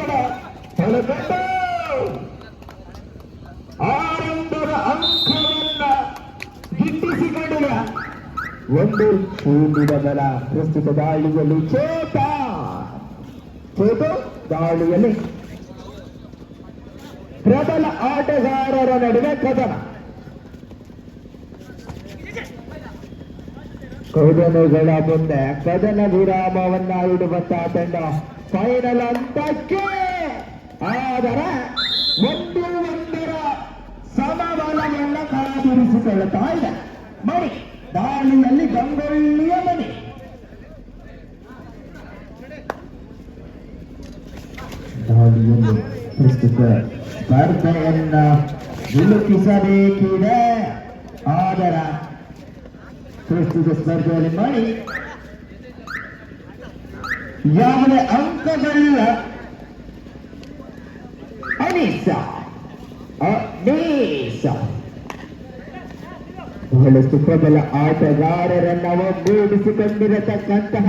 ಒತ್ತಡ ತಲೆಗಟ್ಟು ಆರಂಭದ ಅಂಕವನ್ನ ಗಿಟ್ಟಿಸಿಕೊಂಡಿಲ್ಲ ಒಂದು ಶೂನ್ಯದ ಬಲ ಪ್ರಸ್ತುತ ದಾಳಿಯಲ್ಲಿ ಚೇತ ಚೇತು ದಾಳಿಯಲ್ಲಿ ಪ್ರಬಲ ಆಟಗಾರರ ನಡುವೆ ಕದನ ಕೌದನಗಳ ಮುಂದೆ ಕದನ ವಿರಾಮವನ್ನ ಇಡುವಂತಹ ತಂಡ ಫೈನಲ್ ಹಂತಕ್ಕೆ ಆದರೆ ಒಂದು ಒಂದರ ಸಮಬಲವನ್ನ ಕಾದಿರಿಸಿಕೊಳ್ಳುತ್ತಾ ಇದೆ. ಮಣಿ ದಾಳಿಯಲ್ಲಿ ಗಂಗೊಳ್ಳಿಯ ಮಣಿ ದಾಳಿಯಲ್ಲಿ ಪ್ರಸ್ತುತ ಸ್ಪರ್ಧೆಯನ್ನ ನಿಲುಕಿಸಬೇಕಿದೆ ಆದರ ಪ್ರಸ್ತುತ ಸ್ಪರ್ಧೆಯಲ್ಲಿ ಮಾಡಿ ಯಾವುದೇ ಅಂಕಗಳಿಲ್ಲ ಅನೀಸ ಅನೀಸ ಬಹಳಷ್ಟು ಪ್ರಬಲ ಆಟಗಾರರನ್ನ ಒಗ್ಗೂಡಿಸಿಕೊಂಡಿರತಕ್ಕಂತಹ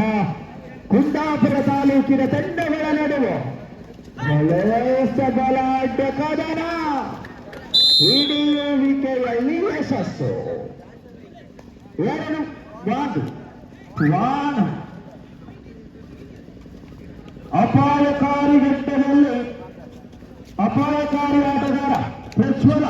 ಕುಂದಾಪುರ ತಾಲೂಕಿನ ತಂಡಗಳ ನಡುವೆ ಬಹಳಷ್ಟ ಬಲಾಢ್ಯ ಕದನ ಹಿಡಿಯುವಿಕೆಯಲ್ಲಿ ಯಶಸ್ಸು ಎರಡು ಒಂದು ವಾಹನ ಅಪಾಯಕಾರಿ ಘಟ್ಟದಲ್ಲಿ ಅಪಾಯಕಾರಿ ಆಟಗಾರ ಪ್ರಜ್ವಲ.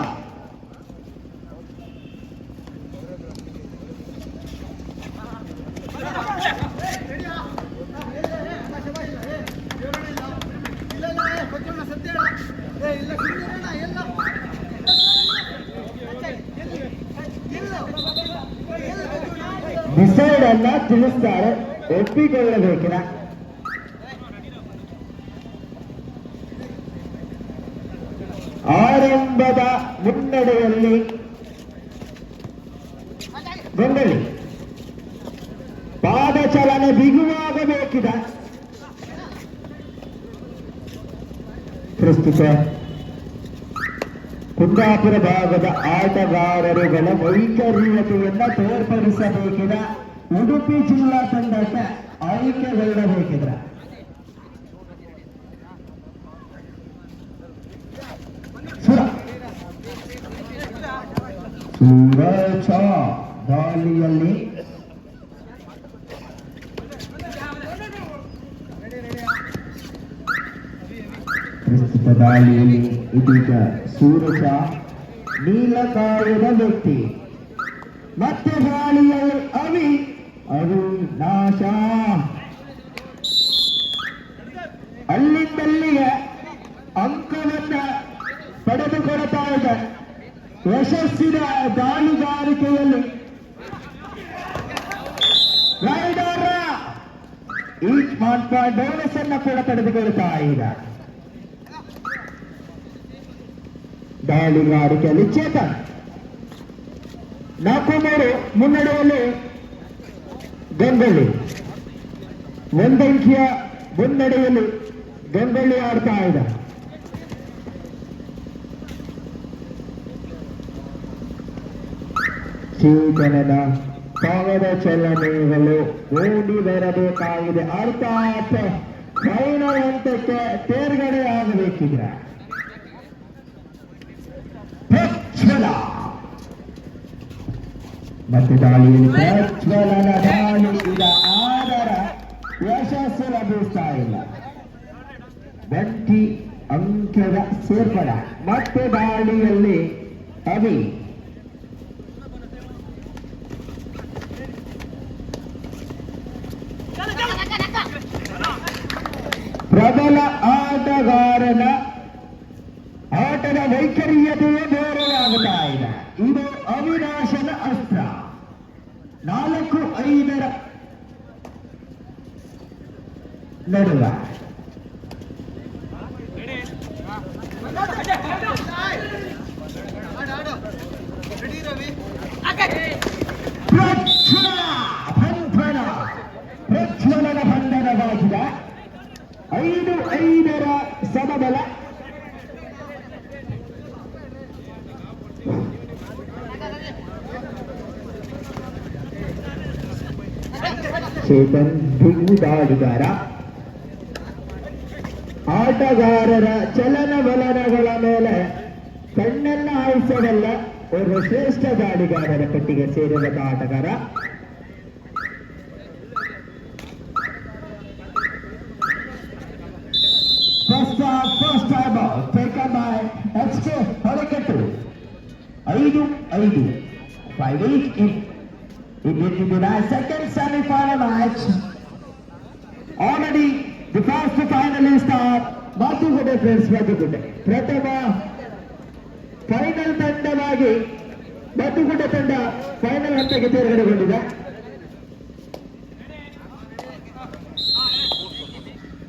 ಡಿಸೈಡ್ ಅನ್ನ ತಿಳಿಸ್ತಾರೆ. ಒಪ್ಪಿಕೊಳ್ಳಬೇಕಿನ ಆರಂಭದ ಮುನ್ನಡೆಯಲ್ಲಿ. ಗಂಗಲಿ ಪಾದಚಲನೆ ಬಿಗುವಾಗಬೇಕಿದೆ. ಪ್ರಸ್ತುತ ಕುಂದಾಪುರ ಭಾಗದ ಆಟಗಾರರುಗಳ ವೈಕರ್ಯತೆಯನ್ನ ತೋರ್ಪಡಿಸಬೇಕಿದ. ಉಡುಪಿ ಜಿಲ್ಲಾ ತಂಡಕ್ಕೆ ಆಯ್ಕೆಗೊಳ್ಳಬೇಕಿದ್ರ ಸೂರಜ ದಾಳಿಯಲ್ಲಿ ಪ್ರಸ್ತುತ ದಾಳಿಯಲ್ಲಿ ಇದೀಗ ಸೂರಜ ನೀಲಕಾಯದ ವ್ಯಕ್ತಿ ಮತ್ತೆ ದಾಳಿಯಲ್ಲಿ ಅವಿ ಅವಿನಾಶ ಅಲ್ಲಿಂದಲ್ಲಿಗೆ ಅಂಕವನ್ನ ಪಡೆದುಕೊಳ್ತಾ ಇದೆ ಯಶಸ್ಸಿನ ದಾಳಿಗಾರಿಕೆಯಲ್ಲಿ ರೈಡರ್ ಈ ಮಾನ್ ಪಾಯಿಂಟ್ ಬೋನಸ್ ಅನ್ನ ಕೂಡ ಪಡೆದುಕೊಳ್ತಾ ಇದೆ. ದಾಳಿಗಾರಿಕೆಯಲ್ಲಿ ಚೇತನ್. ನಾಲ್ಕು ಮೂರು ಮುನ್ನಡೆಯಲ್ಲಿ ಗಂಗೊಳ್ಳಿ. ಒಂದಂಕಿಯ ಮುನ್ನಡೆಯಲ್ಲಿ ಗಂಗೊಳ್ಳಿ ಆಡ್ತಾ ಇದೆ. ಚೇತನನ ಪಾವದ ಚಲನೆಗಳು ಓಡಿ ಬರಬೇಕಾಗಿದೆ. ಅರ್ಥಾತ್ ಫೈನಲ್ ಹಂತಕ್ಕೆ ತೇರ್ಗಡೆ ಆಗಬೇಕಿದೆ ಮತ್ತೆ ದಾಳಿಯಲ್ಲಿ ಪ್ರಜ್ವಲನ ದಾಳಿ ಈಗ ಆದರ ಯಶಸ್ಸು ಲಭಿಸ್ತಾ ಇಲ್ಲ. ಬಂಟಿ ಅಂಕದ ಸೇರ್ಪಡ. ಮತ್ತೆ ದಾಳಿಯಲ್ಲಿ ಅವಿ. ಆಟಗಾರನ ಆಟದ ವೈಖರಿಯತೆಯೇ ಬೇರೆಯಾಗುತ್ತಾ ಇದೆ ಇದು ಅವಿನಾಶನ ಅಸ್ತ್ರ. ನಾಲ್ಕು ಐದರ ನಡುವ. ಪ್ರಜ್ವಲನ ಬಂಧನವಾಗಿದೆ ಐದು ಐದರ ಸಮಬಲ ಚೇತನ್ ಬಿಗು ದಾಳಿಗಾರ ಆಟಗಾರರ ಚಲನವಲನಗಳ ಮೇಲೆ ಕಣ್ಣನ್ನ ಹಾಯಿಸೋದಲ್ಲ ಓರ್ವ ಶ್ರೇಷ್ಠ ಗಾಡಿಗಾರರ ಪಟ್ಟಿಗೆ ಸೇರಿದ ಆಟಗಾರ ಐದು ಐದು five eight in into the second semi-final match. Already, the first finalist are ಮಾತುಕತೆ ಫ್ರೆಂಡ್ಸ್ ಮಾತುಕತೆ ಪ್ರಥಮ ಫೈನಲ್ ತಂಡವಾಗಿ ಮಾತುಕತೆ ತಂಡ ಫೈನಲ್ ಹಂತಕ್ಕೆ ತೇರ್ಗಡೆಗೊಂಡಿದೆ.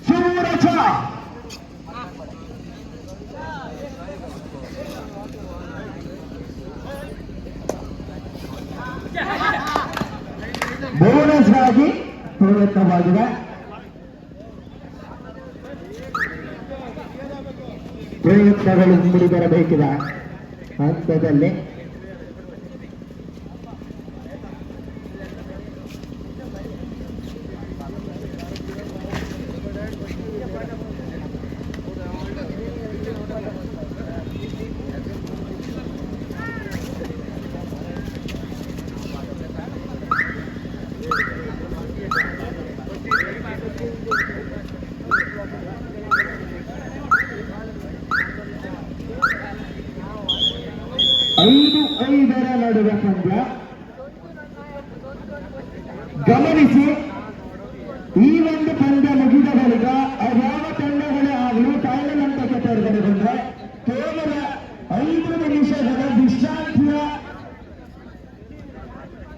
ಸೂರಜ ಆಗಿ ಪ್ರಯತ್ನವಾಗಿದೆ ಪ್ರಯತ್ನಗಳು ಮೂಡಿ ಹಂತದಲ್ಲಿ ಐದು ಐದರ ನಡುವೆ ಪಂದ್ಯ ಗಮನಿಸಿ ಈ ಒಂದು ಪಂದ್ಯ ಮುಗಿದ ಬಳಿಕ ಯಾವ ತಂಡಗಳೇ ಆಗಲಿ ಫೈನಲ್ ಹಂತಕ್ಕೆ ತೆರೆದುಕೊಂಡ್ರೆ ಕೇವಲ ಐದು ನಿಮಿಷಗಳ ವಿಶ್ರಾಂತಿಯ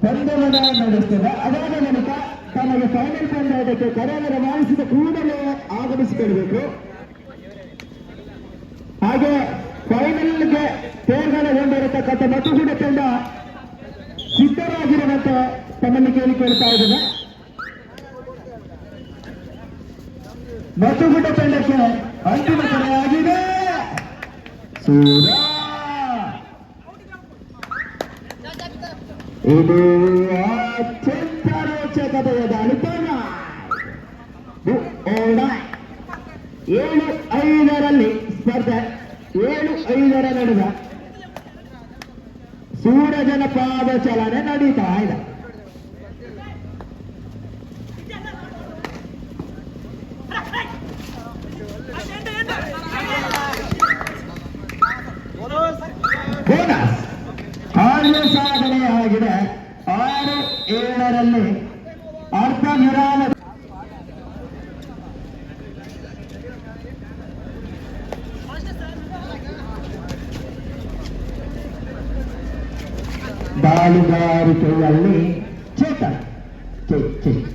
ಪಂದ್ಯವನ್ನು ನಡೆಸ್ತದೆ. ಅದಾದ ಬಳಿಕ ತಮಗೆ ಫೈನಲ್ ಪಂದ್ಯಕ್ಕೆ ಕರೆಯನ್ನು ರವಾನಿಸಿದ ಕೂಡಲೇ ಆಗಮಿಸಿಕೊಳ್ಳಬೇಕು ಹಾಗೆ ಫೈನಲ್ಗೆ ತೇರ್ಗಡೆಗೊಂಡಿರತಕ್ಕಂಥ ಕೂಡ ತಂಡ ಸಿದ್ಧರಾಗಿರುವಂತೆ ತಮ್ಮಲ್ಲಿ ಕೇಳಿಕೊಳ್ತಾ ಇದ್ದೇನೆ. ಮತಗುಡ ತಂಡಕ್ಕೆ ಅಂತಿಮ ಕರೆಯಾಗಿದೆ ಸೂರ ಇದು ಅತ್ಯಂತ ರೋಚಕತೆಯ ದಾಳಿತನ ಓಡ ಏಳು ಐದರಲ್ಲಿ ಸ್ಪರ್ಧೆ ಏಳು ಐದರ ನಡುವೆ ಸೂರಜನ ಪಾದ ಚಲನೆ ನಡೀತಾ ಇದೆ ಸಾಧನೆ ಆಗಿದೆ. ಆರು, ಏಳರಲ್ಲಿ ಅರ್ಧ ವಿರಾಮ. ದಾಳಿಗಾರಿಕೆಯಲ್ಲಿ ಚೇತ.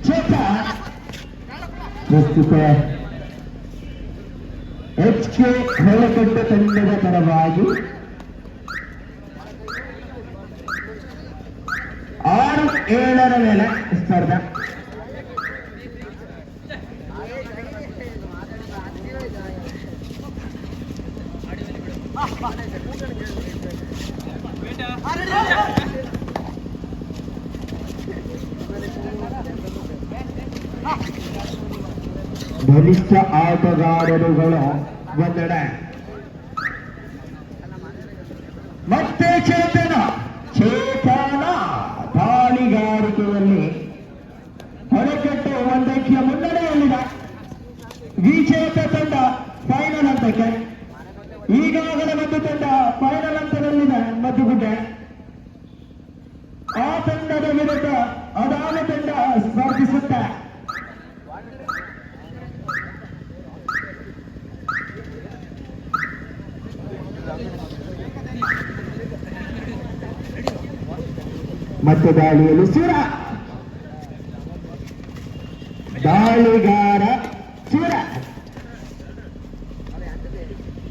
ಚೇತ. ಪ್ರಸ್ತುತ ಎಚ್ ಕೆ ಹೊಳಕಟ್ಟ ತಂಡದ ಪರವಾಗಿ ಏಳರ ಮೇಲೆ ಸ್ಪರ್ಧೆ ಬಲಿಷ್ಠ ಆಟಗಾರರುಗಳು ಒಂದೆಡೆ ಮತ್ತೆ ಚೇತನ ಚೇತನ ಹಂತದಲ್ಲಿದೆ ಮದ್ದುಗುಡ್ಡೆ ಆ ತಂಡದ ವಿರುದ್ಧ ಅದಾನ ತಂಡ ಸ್ಪರ್ಧಿಸುತ್ತೆ ಮತ್ತೆ ದಾಳಿಯಲ್ಲಿ ಸುರ ದಾಳಿಗಾರ ಸುರ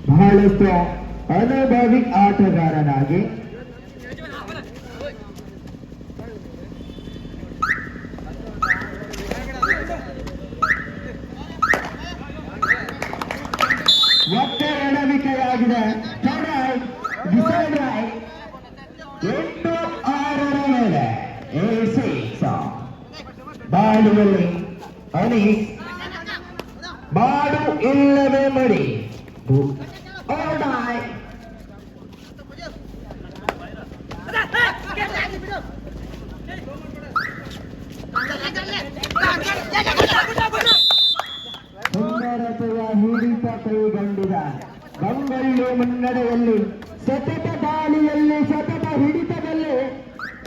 ಬಹಳಷ್ಟು ಅನುಭವಿ ಆಟಗಾರನಾಗಿ ಒತ್ತೆ ಎಡವಿಕೆಯಾಗಿದೆ Third right, decide right. ಎಂಟು ಆರರ ಮೇಲೆ ಎ ಸಿಕ್ಸ್ ದಾಳಿಯಲ್ಲಿ ಅನೀಸ್ ಮಾಡು ಇಲ್ಲವೇ ಮಡಿ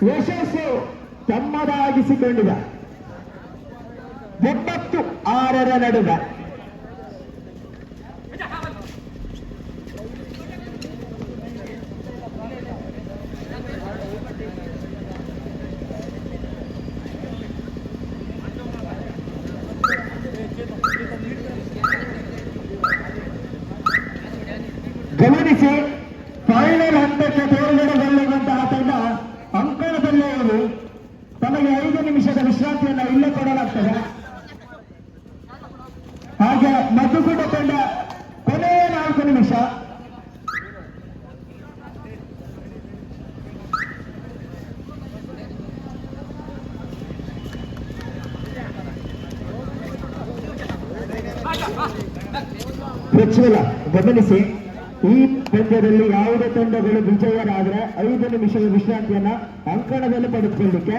ಯಶಸ್ಸು ತಮ್ಮದಾಗಿಸಿಕೊಂಡಿದ. ಒಂಬತ್ತು ಆರರ ನಡುವೆ ಗಮನಿಸಿ ಫೈನಲ್ ಹಂತಕ್ಕೆ ತೇರ್ಗಡೆಗೊಳ್ಳುವಂತಹ ತಂಡ ಅಂಕಣದಲ್ಲೇ ಇರು ತಮಗೆ ಐದು ನಿಮಿಷದ ವಿಶ್ರಾಂತಿಯನ್ನು ಇಲ್ಲೇ ಕೊಡಲಾಗ್ತದೆ. ಹಾಗೆ ಮಧುಕೂಟ ತಂಡ ಕೊನೆಯ ನಾಲ್ಕು ನಿಮಿಷ. ಪ್ರಜ್ವಲ, ಗಮನಿಸಿ. ಈ ಪಂದ್ಯದಲ್ಲಿ ಯಾವುದೇ ತಂಡಗಳು ವಿಜಯರಾದ್ರೆ ಐದು ನಿಮಿಷದ ವಿಶ್ರಾಂತಿಯನ್ನ ಅಂಕಣದಲ್ಲಿ ಪಡೆದುಕೊಳ್ಳಿಕ್ಕೆ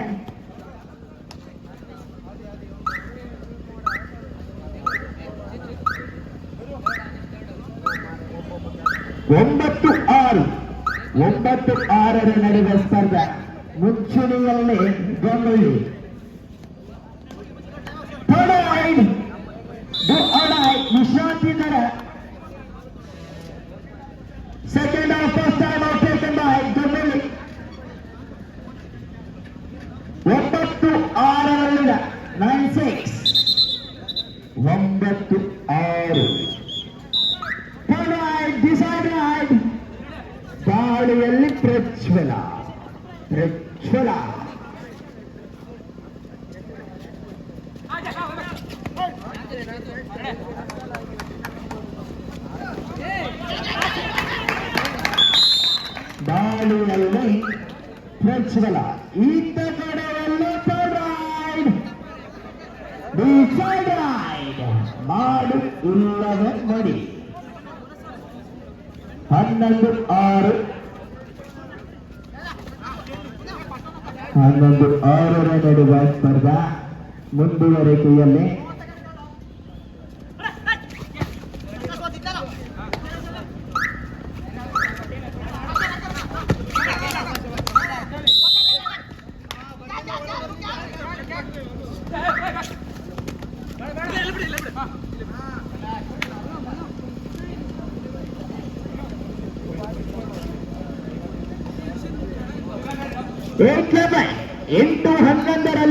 ಒಂಬತ್ತು ಆರು ಒಂಬತ್ತು ಆರರ ನಡುವೆ ಸ್ಪರ್ಧೆ ಮುಂಚೂಣಿಯಲ್ಲಿ ಗಂಗೊಳ್ಳಿ ಥರ್ಡ್ ಡು ಅಡಾಯ್ ವಿಶ್ರಾಂತಿ ನಡ ಸೆಕೆಂಡ್ ಆಫ್ ಗಾಳಿಯಲ್ಲಿ ಪ್ರಜ್ವಲ ಈತ ಕಡೆಯಲ್ಲಿ ರೈಡ್ ಡಿಸೈಡ್ ರೈಡ್ ಮಾಡು ಇಲ್ಲವೇ ಮಡಿ ಹನ್ನೊಂದು ಆರು ಹನ್ನೊಂದು ಆರರ ನಡುವೆ ಸ್ಪರ್ಧಾ ಮುಂದುವರಿಕೆಯಲ್ಲಿ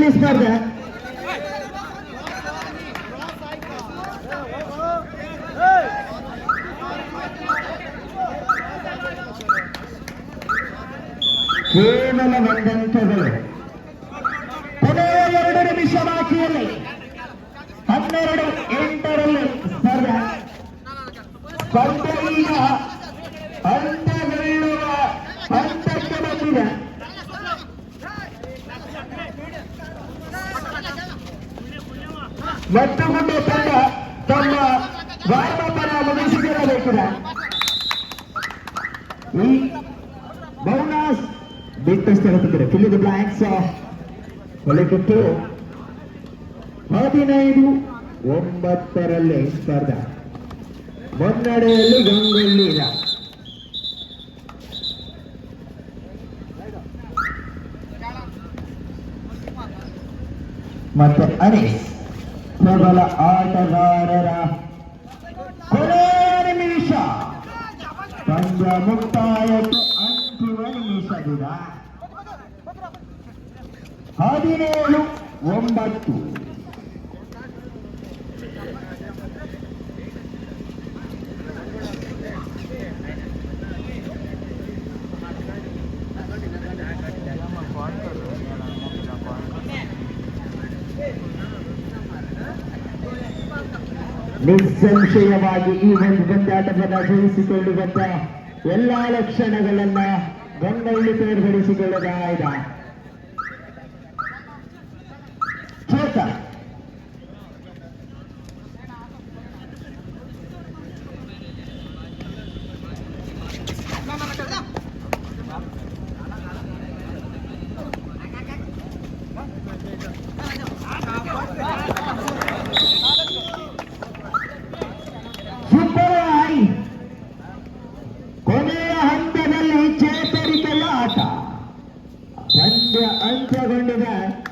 ಹನ್ನೊಂದರಲ್ಲಿ ಸ್ಪರ್ಧೆ ಕೇವಲ ಒಂದಂಕಗಳು ಕೊನೆಯ ಎರಡು ನಿಮಿಷ ಬಾಕಿಯಲ್ಲಿ ಹನ್ನೆರಡು ಎಂಟರಲ್ಲಿ ಸ್ಪರ್ಧೆ ಸ್ಪರ್ಧೆ ಈಗ ಮುಂದೆ ತಂಡ ತಮ್ಮ ವಾರ್ಮಪ್ಪನ ಮುಗಿಸಿಕೊಳ್ಳಬೇಕಿದೆ. ಈ ಬೌನಸ್ ಬಿಗ್ ಟೆಸ್ಟ್ ಹೇಳುತ್ತಿದ್ದಾರೆ ಫಿಲ್ ದ ಬ್ಲಾಂಕ್ಸ್ ಹೊಲಿಕೊಟ್ಟು ಹದಿನೈದು ಒಂಬತ್ತರಲ್ಲಿ ಸ್ಪರ್ಧೆ. ಮುನ್ನಡೆಯಲ್ಲಿ ಗಂಗೊಳ್ಳಿ ಮತ್ತೆ ಮತ್ತು ಅನೀಸ್ ಪ್ರಬಲ ಆಟಗಾರರ ಕೊನೆಯ ನಿಮಿಷ ಪಂದ್ಯ ಮುಕ್ತಾಯಕ್ಕೆ ಅಂತಿಮ ನಿಮಿಷವಿದ ಹದಿನೇಳು ಒಂಬತ್ತು ನಿಸ್ಸಂಶಯವಾಗಿ ಈ ಒಂದು ಬಂದಾಟವನ್ನು ಸಹಿಸಿಕೊಂಡು ಬಂದ ಎಲ್ಲಾ ಲಕ್ಷಣಗಳನ್ನ ಗಂಗಳ್ಳಿ ತೇರ್ಗಡಿಸಿಕೊಳ್ಳಲಾಯಿದ ಚೇತ. ಹಂತದಲ್ಲಿ ಚೇತರಿಕೆಯ ಆಟ. ಪಂದ್ಯ ಅಂತ್ಯಗೊಂಡಿದೆ.